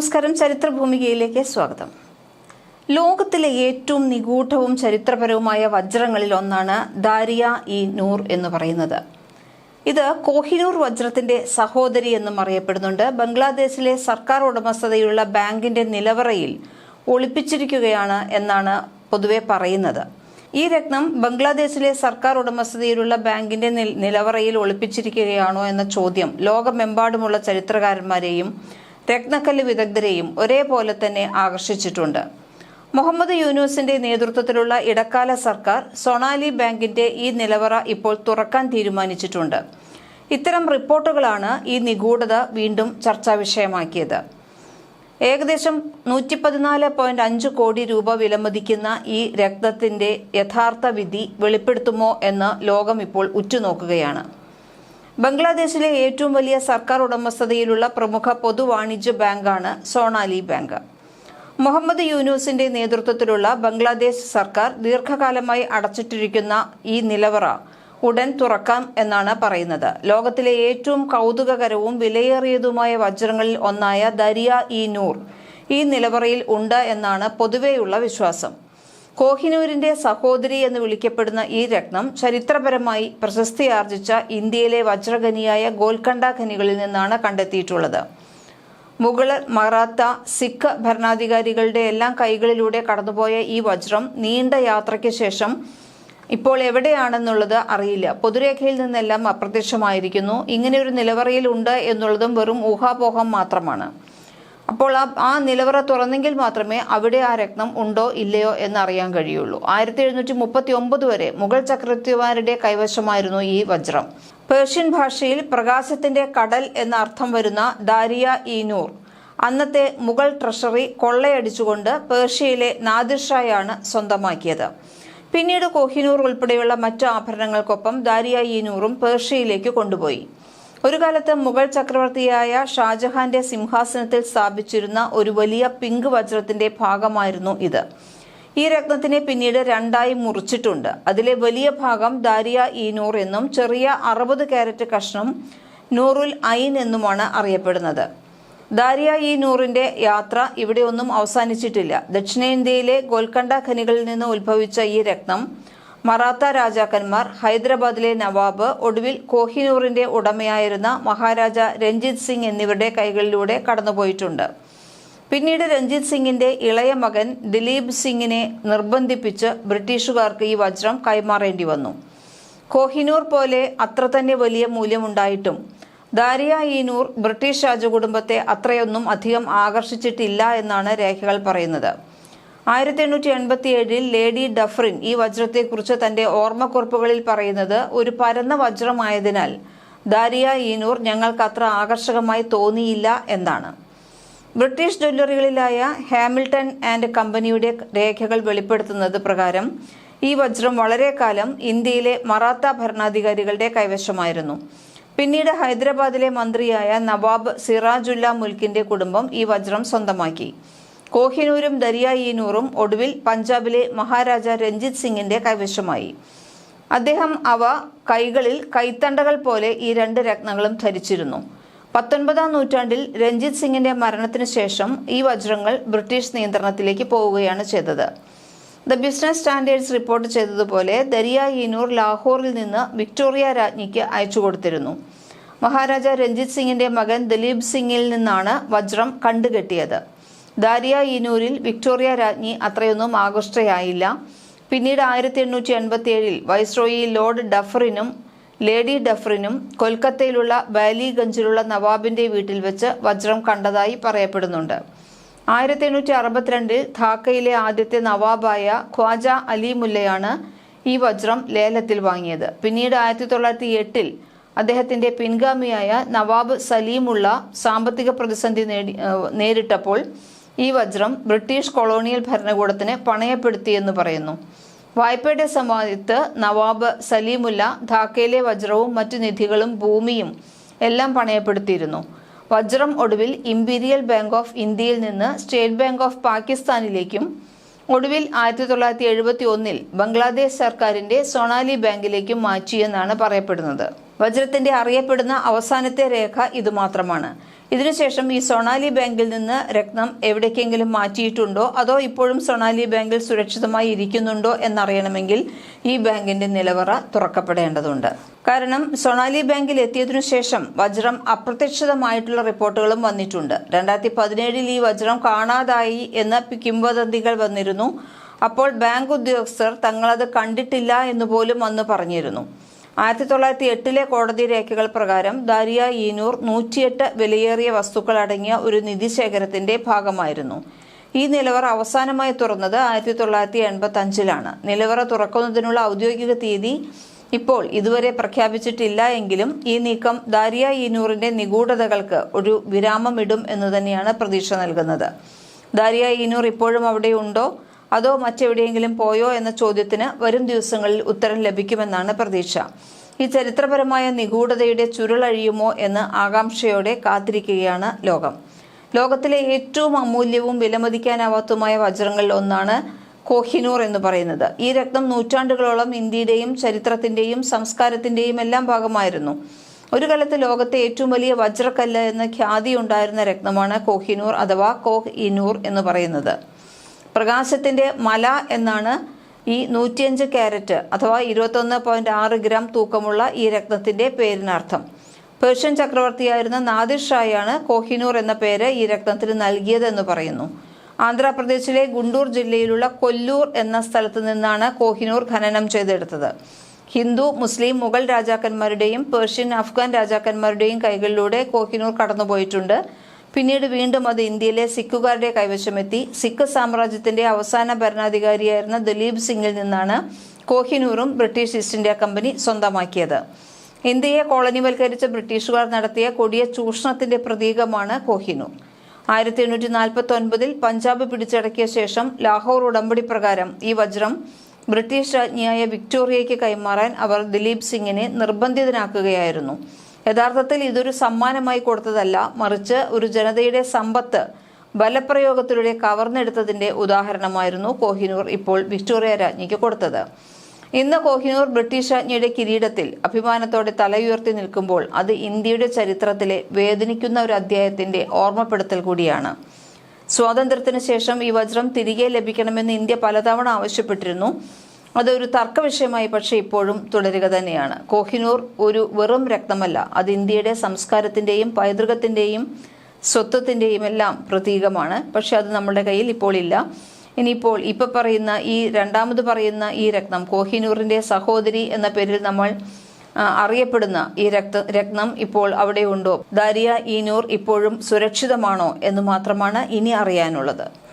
നമസ്കാരം. ചരിത്ര ഭൂമികയിലേക്ക് സ്വാഗതം. ലോകത്തിലെ ഏറ്റവും നിഗൂഢവും ചരിത്രപരവുമായ വജ്രങ്ങളിൽ ഒന്നാണ് ദാരിയ ഇ നൂർ എന്ന് പറയുന്നത്. ഇത് കോഹിനൂർ വജ്രത്തിന്റെ സഹോദരി എന്നും അറിയപ്പെടുന്നുണ്ട്. ബംഗ്ലാദേശിലെ സർക്കാർ ഉടമസ്ഥതയുള്ള ബാങ്കിന്റെ നിലവറയിൽ ഒളിപ്പിച്ചിരിക്കുകയാണ് എന്നാണ് പൊതുവെ പറയുന്നത്. ഈ രത്നം ബംഗ്ലാദേശിലെ സർക്കാർ ഉടമസ്ഥതയിലുള്ള ബാങ്കിന്റെ നിലവറയിൽ ഒളിപ്പിച്ചിരിക്കുകയാണോ എന്ന ചോദ്യം ലോകമെമ്പാടുമുള്ള ചരിത്രകാരന്മാരെയും രത്നക്കല്ല് വിദഗ്ധരെയും ഒരേപോലെ തന്നെ ആകർഷിച്ചിട്ടുണ്ട്. മുഹമ്മദ് യൂനൂസിന്റെ നേതൃത്വത്തിലുള്ള ഇടക്കാല സർക്കാർ സൊണാലി ബാങ്കിന്റെ ഈ നിലവറ ഇപ്പോൾ തുറക്കാൻ തീരുമാനിച്ചിട്ടുണ്ട്. ഇത്തരം റിപ്പോർട്ടുകളാണ് ഈ നിഗൂഢത വീണ്ടും ചർച്ചാ വിഷയമാക്കിയത്. ഏകദേശം നൂറ്റി പതിനാല് പോയിന്റ് അഞ്ച് കോടി രൂപ വിലമതിക്കുന്ന ഈ രക്തത്തിന്റെ യഥാർത്ഥ വിധി വെളിപ്പെടുത്തുമോ എന്ന് ലോകം ഇപ്പോൾ ഉറ്റുനോക്കുകയാണ്. ബംഗ്ലാദേശിലെ ഏറ്റവും വലിയ സർക്കാർ ഉടമസ്ഥതയിലുള്ള പ്രമുഖ പൊതുവാണിജ്യ ബാങ്കാണ് സോണാലി ബാങ്ക്. മുഹമ്മദ് യൂനൂസിന്റെ നേതൃത്വത്തിലുള്ള ബംഗ്ലാദേശ് സർക്കാർ ദീർഘകാലമായി അടച്ചിട്ടിരിക്കുന്ന ഈ നിലവറ ഉടൻ തുറക്കാം എന്നാണ് പറയുന്നത്. ലോകത്തിലെ ഏറ്റവും കൗതുകകരവും വിലയേറിയതുമായ വജ്രങ്ങളിൽ ഒന്നായ ദരിയ ഇ നൂർ ഈ നിലവറയിൽ ഉണ്ട് എന്നാണ് പൊതുവെയുള്ള വിശ്വാസം. കോഹിനൂരിന്റെ സഹോദരി എന്ന് വിളിക്കപ്പെടുന്ന ഈ രത്നം ചരിത്രപരമായി പ്രശസ്തിയാർജിച്ച ഇന്ത്യയിലെ വജ്രഖനിയായ ഗോൽക്കണ്ട ഖനികളിൽ നിന്നാണ് കണ്ടെത്തിയിട്ടുള്ളത്. മുഗളർ മറാത്ത സിഖ് ഭരണാധികാരികളുടെ എല്ലാം കൈകളിലൂടെ കടന്നുപോയ ഈ വജ്രം നീണ്ട യാത്രയ്ക്ക് ശേഷം ഇപ്പോൾ എവിടെയാണെന്നുള്ളത് അറിയില്ല. പൊതുരേഖയിൽ നിന്നെല്ലാം അപ്രത്യക്ഷമായിരിക്കുന്നു. ഇങ്ങനെ ഒരു നിലവറയിൽ ഉണ്ട് എന്നുള്ളതും വെറും ഊഹാപോഹം മാത്രമാണ്. അപ്പോൾ ആ ആ നിലവറ തുറന്നെങ്കിൽ മാത്രമേ അവിടെ ആ രക്തം ഉണ്ടോ ഇല്ലയോ എന്നറിയാൻ കഴിയുള്ളൂ. ആയിരത്തി എഴുന്നൂറ്റി മുപ്പത്തി ഒമ്പത് വരെ മുഗൾ ചക്രവർത്തിമാരുടെ കൈവശമായിരുന്നു ഈ വജ്രം. പേർഷ്യൻ ഭാഷയിൽ പ്രകാശത്തിന്റെ കടൽ എന്ന അർത്ഥം വരുന്ന ദാരിയ ഇ നൂർ. അന്നത്തെ മുഗൾ ട്രഷറി കൊള്ളയടിച്ചുകൊണ്ട് പേർഷ്യയിലെ നാദിർഷായാണ് സ്വന്തമാക്കിയത്. പിന്നീട് കോഹിനൂർ ഉൾപ്പെടെയുള്ള മറ്റു ആഭരണങ്ങൾക്കൊപ്പം ദാരിയ ഇ നൂറും പേർഷ്യയിലേക്ക് കൊണ്ടുപോയി. ഒരു കാലത്ത് മുഗൾ ചക്രവർത്തിയായ ഷാജഹാന്റെ സിംഹാസനത്തിൽ സ്ഥാപിച്ചിരുന്ന ഒരു വലിയ പിങ്ക് വജ്രത്തിന്റെ ഭാഗമായിരുന്നു ഇത്. ഈ രത്നത്തിനെ പിന്നീട് രണ്ടായി മുറിച്ചിട്ടുണ്ട്. അതിലെ വലിയ ഭാഗം ദാരിയ ഇ നൂർ എന്നും ചെറിയ അറുപത് കാരറ്റ് കഷ്ണം നൂറുൽ ഐൻ എന്നുമാണ് അറിയപ്പെടുന്നത്. ദാരിയ ഇ നൂറിന്റെ യാത്ര ഇവിടെ ഒന്നും അവസാനിച്ചിട്ടില്ല. ദക്ഷിണേന്ത്യയിലെ ഗോൽക്കണ്ട ഖനികളിൽ നിന്ന് ഉത്ഭവിച്ച ഈ രത്നം മറാത്ത രാജാക്കന്മാർ ഹൈദരാബാദിലെ നവാബ് ഒടുവിൽ കോഹിനൂറിന്റെ ഉടമയായിരുന്ന മഹാരാജ രഞ്ജിത് സിംഗ് എന്നിവരുടെ കൈകളിലൂടെ കടന്നുപോയിട്ടുണ്ട്. പിന്നീട് രഞ്ജിത് സിംഗിന്റെ ഇളയ മകൻ ദിലീപ് സിംഗിനെ നിർബന്ധിപ്പിച്ച് ബ്രിട്ടീഷുകാർക്ക് ഈ വജ്രം കൈമാറേണ്ടി വന്നു. കോഹിനൂർ പോലെ അത്ര തന്നെ വലിയ മൂല്യമുണ്ടായിട്ടും ദാരിയ ഈ നൂർ ബ്രിട്ടീഷ് രാജകുടുംബത്തെ അത്രയൊന്നും അധികം ആകർഷിച്ചിട്ടില്ല എന്നാണ് രേഖകൾ പറയുന്നത്. ആയിരത്തി എണ്ണൂറ്റി എൺപത്തി ഏഴിൽ ലേഡി ഡഫറിൻ ഈ വജ്രത്തെക്കുറിച്ച് തന്റെ ഓർമ്മക്കുറിപ്പുകളിൽ പറയുന്നത് ഒരു പരന്ന വജ്രമായതിനാൽ. ദാരിയ ഈനൂർ ഞങ്ങൾക്ക് അത്ര ആകർഷകമായി തോന്നിയില്ല എന്നാണ്. ബ്രിട്ടീഷ് ജ്വല്ലറികളിലായ ഹാമിൽട്ടൺ ആൻഡ് കമ്പനിയുടെ രേഖകൾ വെളിപ്പെടുത്തുന്നത് പ്രകാരം ഈ വജ്രം വളരെ കാലം ഇന്ത്യയിലെ മറാത്ത ഭരണാധികാരികളുടെ കൈവശമായിരുന്നു. പിന്നീട് ഹൈദരാബാദിലെ മന്ത്രിയായ നവാബ് സിറാജുല്ല മുൽക്കിന്റെ കുടുംബം ഈ വജ്രം സ്വന്തമാക്കി. കോഹിനൂരും ദരിയായിനൂറും ഒടുവിൽ പഞ്ചാബിലെ മഹാരാജ രഞ്ജിത് സിംഗിന്റെ കൈവശമായി. അദ്ദേഹം അവ കൈകളിൽ കൈത്തണ്ടകൾ പോലെ ഈ രണ്ട് രത്നങ്ങളും ധരിച്ചിരുന്നു. പത്തൊൻപതാം നൂറ്റാണ്ടിൽ രഞ്ജിത് സിംഗിന്റെ മരണത്തിന് ശേഷം ഈ വജ്രങ്ങൾ ബ്രിട്ടീഷ് നിയന്ത്രണത്തിലേക്ക് പോവുകയാണ് ചെയ്തത്. ദ ബിസിനസ് സ്റ്റാൻഡേർഡ്സ് റിപ്പോർട്ട് ചെയ്തതുപോലെ ദരിയ ഈനൂർ ലാഹോറിൽ നിന്ന് വിക്ടോറിയ രാജ്ഞിക്ക് അയച്ചു കൊടുത്തിരുന്നു. മഹാരാജ രഞ്ജിത് സിംഗിന്റെ മകൻ ദിലീപ് സിംഗിൽ നിന്നാണ് വജ്രം കണ്ടുകെട്ടിയത്. ദാരിയ ഈനൂരിൽ വിക്ടോറിയ രാജ്ഞി അത്രയൊന്നും ആകൃഷ്ടയായില്ല. പിന്നീട് ആയിരത്തി എണ്ണൂറ്റി എൺപത്തി ഏഴിൽ വൈസ്രോയി ലോർഡ് ഡഫറിനും ലേഡി ഡഫറിനും കൊൽക്കത്തയിലുള്ള ബാലിഗഞ്ചിലുള്ള നവാബിന്റെ വീട്ടിൽ വെച്ച് വജ്രം കണ്ടതായി പറയപ്പെടുന്നുണ്ട്. ആയിരത്തി എണ്ണൂറ്റി അറുപത്തിരണ്ടിൽ ധാക്കയിലെ ആദ്യത്തെ നവാബായ ഖ്വാജ അലി മുല്ലയാണ് ഈ വജ്രം ലേലത്തിൽ വാങ്ങിയത്. പിന്നീട് ആയിരത്തി തൊള്ളായിരത്തി എട്ടിൽ അദ്ദേഹത്തിന്റെ പിൻഗാമിയായ നവാബ് സലീമുള്ള സാമ്പത്തിക പ്രതിസന്ധി നേരിട്ടപ്പോൾ ഈ വജ്രം ബ്രിട്ടീഷ് കൊളോണിയൽ ഭരണകൂടത്തിന് പണയപ്പെടുത്തിയെന്ന് പറയുന്നു. വായ്പയുടെ സമയത്ത് നവാബ് സലീമുല്ല ധാക്കയിലെ വജ്രവും മറ്റു നിധികളും ഭൂമിയും എല്ലാം പണയപ്പെടുത്തിയിരുന്നു. വജ്രം ഒടുവിൽ ഇംപീരിയൽ ബാങ്ക് ഓഫ് ഇന്ത്യയിൽ നിന്ന് സ്റ്റേറ്റ് ബാങ്ക് ഓഫ് പാകിസ്ഥാനിലേക്കും ഒടുവിൽ ആയിരത്തി തൊള്ളായിരത്തി എഴുപത്തി ഒന്നിൽ ബംഗ്ലാദേശ് സർക്കാരിന്റെ സൊണാലി ബാങ്കിലേക്കും മാറ്റിയെന്നാണ് പറയപ്പെടുന്നത്. വജ്രത്തിന്റെ അറിയപ്പെടുന്ന അവസാനത്തെ രേഖ ഇതുമാത്രമാണ്. ഇതിനുശേഷം ഈ സൊണാലി ബാങ്കിൽ നിന്ന് രക്തം എവിടേക്കെങ്കിലും മാറ്റിയിട്ടുണ്ടോ? അതോ ഇപ്പോഴും സൊണാലി ബാങ്കിൽ സുരക്ഷിതമായി ഇരിക്കുന്നുണ്ടോ എന്നറിയണമെങ്കിൽ ഈ ബാങ്കിന്റെ നിലവറ തുറക്കപ്പെടേണ്ടതുണ്ട്. കാരണം സൊണാലി ബാങ്കിൽ എത്തിയതിനു ശേഷം വജ്രം അപ്രത്യക്ഷിതമായിട്ടുള്ള റിപ്പോർട്ടുകളും വന്നിട്ടുണ്ട്. രണ്ടായിരത്തി പതിനേഴിൽ ഈ വജ്രം കാണാതായി എന്ന കിംവദന്തികൾ വന്നിരുന്നു. അപ്പോൾ ബാങ്ക് ഉദ്യോഗസ്ഥർ തങ്ങളത് കണ്ടിട്ടില്ല എന്ന് പോലും അന്ന് പറഞ്ഞിരുന്നു. ആയിരത്തി തൊള്ളായിരത്തി എട്ടിലെ കോടതി രേഖകൾ പ്രകാരം ദാരിയ ഈനൂർ നൂറ്റിയെട്ട് വിലയേറിയ വസ്തുക്കൾ അടങ്ങിയ ഒരു നിധിശേഖരത്തിന്റെ ഭാഗമായിരുന്നു. ഈ നിലവറ അവസാനമായി തുറന്നത് ആയിരത്തി തൊള്ളായിരത്തി എൺപത്തി അഞ്ചിലാണ് നിലവറ തുറക്കുന്നതിനുള്ള ഔദ്യോഗിക തീയതി ഇപ്പോൾ ഇതുവരെ പ്രഖ്യാപിച്ചിട്ടില്ല എങ്കിലും ഈ നീക്കം ദാരിയ ഈനൂറിന്റെ നിഗൂഢതകൾക്ക് ഒരു വിരാമമിടും എന്ന് തന്നെയാണ് പ്രതീക്ഷ നൽകുന്നത്. ദാരിയ ഈനൂർ ഇപ്പോഴും അവിടെയുണ്ടോ? അതോ മറ്റെവിടെയെങ്കിലും പോയോ എന്ന ചോദ്യത്തിന് വരും ദിവസങ്ങളിൽ ഉത്തരം ലഭിക്കുമെന്നാണ് പ്രതീക്ഷ. ഈ ചരിത്രപരമായ നിഗൂഢതയുടെ ചുരുളഴിയുമോ എന്ന് ആകാംക്ഷയോടെ കാത്തിരിക്കുകയാണ് ലോകം. ലോകത്തിലെ ഏറ്റവും അമൂല്യവും വിലമതിക്കാനാവാത്തതുമായ വജ്രങ്ങളിൽ ഒന്നാണ് കോഹിനൂർ എന്ന് പറയുന്നത്. ഈ രത്നം നൂറ്റാണ്ടുകളോളം ഇന്ത്യയുടെയും ചരിത്രത്തിന്റെയും സംസ്കാരത്തിന്റെയും എല്ലാം ഭാഗമായിരുന്നു. ഒരു കാലത്ത് ലോകത്തെ ഏറ്റവും വലിയ വജ്രക്കല്ല് എന്ന ഖ്യാതി ഉണ്ടായിരുന്ന രത്നമാണ് കോഹിനൂർ അഥവാ കോഹ് ഇനൂർ എന്ന് പറയുന്നത്. പ്രകാശത്തിന്റെ മല എന്നാണ് ഈ നൂറ്റിയഞ്ച് ക്യാരറ്റ് അഥവാ ഇരുപത്തൊന്ന് പോയിന്റ് ആറ് ഗ്രാം തൂക്കമുള്ള ഈ രത്നത്തിന്റെ പേരിനർത്ഥം. പേർഷ്യൻ ചക്രവർത്തിയായിരുന്ന നാദിർ ഷായാണ് കോഹിനൂർ എന്ന പേര് ഈ രത്നത്തിന് നൽകിയതെന്ന് പറയുന്നു. ആന്ധ്രാപ്രദേശിലെ ഗുണ്ടൂർ ജില്ലയിലുള്ള കൊല്ലൂർ എന്ന സ്ഥലത്ത് നിന്നാണ് കോഹിനൂർ ഖനനം ചെയ്തെടുത്തത്. ഹിന്ദു മുസ്ലിം മുഗൾ രാജാക്കന്മാരുടെയും പേർഷ്യൻ അഫ്ഗാൻ രാജാക്കന്മാരുടെയും കൈകളിലൂടെ കോഹിനൂർ കടന്നുപോയിട്ടുണ്ട്. പിന്നീട് വീണ്ടും അത് ഇന്ത്യയിലെ സിഖുകാരുടെ കൈവശമെത്തി. സിഖ് സാമ്രാജ്യത്തിന്റെ അവസാന ഭരണാധികാരിയായിരുന്ന ദലീപ് സിംഗിൽ നിന്നാണ് കോഹിനൂറും ബ്രിട്ടീഷ് ഈസ്റ്റ് ഇന്ത്യ കമ്പനി സ്വന്തമാക്കിയത്. ഇന്ത്യയെ കോളനിവൽക്കരിച്ച ബ്രിട്ടീഷുകാർ നടത്തിയ കൊടിയ ചൂഷണത്തിന്റെ പ്രതീകമാണ് കോഹിനൂർ. ആയിരത്തി എണ്ണൂറ്റി നാൽപ്പത്തി ഒൻപതിൽ പഞ്ചാബ് പിടിച്ചടക്കിയ ശേഷം ലാഹോർ ഉടമ്പടി പ്രകാരം ഈ വജ്രം ബ്രിട്ടീഷ് രാജ്ഞിയായ വിക്ടോറിയയ്ക്ക് കൈമാറാൻ അവർ ദിലീപ് സിംഗിനെ നിർബന്ധിതനാക്കുകയായിരുന്നു. യഥാർത്ഥത്തിൽ ഇതൊരു സമ്മാനമായി കൊടുത്തതല്ല മറിച്ച് ഒരു ജനതയുടെ സമ്പത്ത് ബലപ്രയോഗത്തിലൂടെ കവർന്നെടുത്തതിന്റെ ഉദാഹരണമായിരുന്നു കോഹിനൂർ ഇപ്പോൾ വിക്ടോറിയ രാജ്ഞിക്ക് കൊടുത്തത്. ഇന്ന് കോഹിനൂർ ബ്രിട്ടീഷ് രാജ്ഞിയുടെ കിരീടത്തിൽ അഭിമാനത്തോടെ തലയുയർത്തി നിൽക്കുമ്പോൾ അത് ഇന്ത്യയുടെ ചരിത്രത്തിലെ വേദനിക്കുന്ന ഒരു അധ്യായത്തിന്റെ ഓർമ്മപ്പെടുത്തൽ കൂടിയാണ്. സ്വാതന്ത്ര്യത്തിന് ശേഷം ഈ വജ്രം തിരികെ ലഭിക്കണമെന്ന് ഇന്ത്യ പലതവണ ആവശ്യപ്പെട്ടിരുന്നു. അതൊരു തർക്ക വിഷയമായി പക്ഷേ ഇപ്പോഴും തുടരുക തന്നെയാണ്. കോഹിനൂർ ഒരു വെറും രക്തമല്ല. അത് ഇന്ത്യയുടെ സംസ്കാരത്തിന്റെയും പൈതൃകത്തിന്റെയും സ്വത്വത്തിന്റെയും എല്ലാം പ്രതീകമാണ്. പക്ഷെ അത് നമ്മുടെ കയ്യിൽ ഇപ്പോൾ ഇല്ല. ഇനിയിപ്പോൾ ഇപ്പൊ പറയുന്ന ഈ രണ്ടാമത് പറയുന്ന ഈ രക്തം കോഹിനൂറിന്റെ സഹോദരി എന്ന പേരിൽ നമ്മൾ അറിയപ്പെടുന്ന ഈ രക്ത രത്നം ഇപ്പോൾ അവിടെയുണ്ടോ? ദാരിയ ഈനൂർ ഇപ്പോഴും സുരക്ഷിതമാണോ എന്ന് മാത്രമാണ് ഇനി അറിയാനുള്ളത്.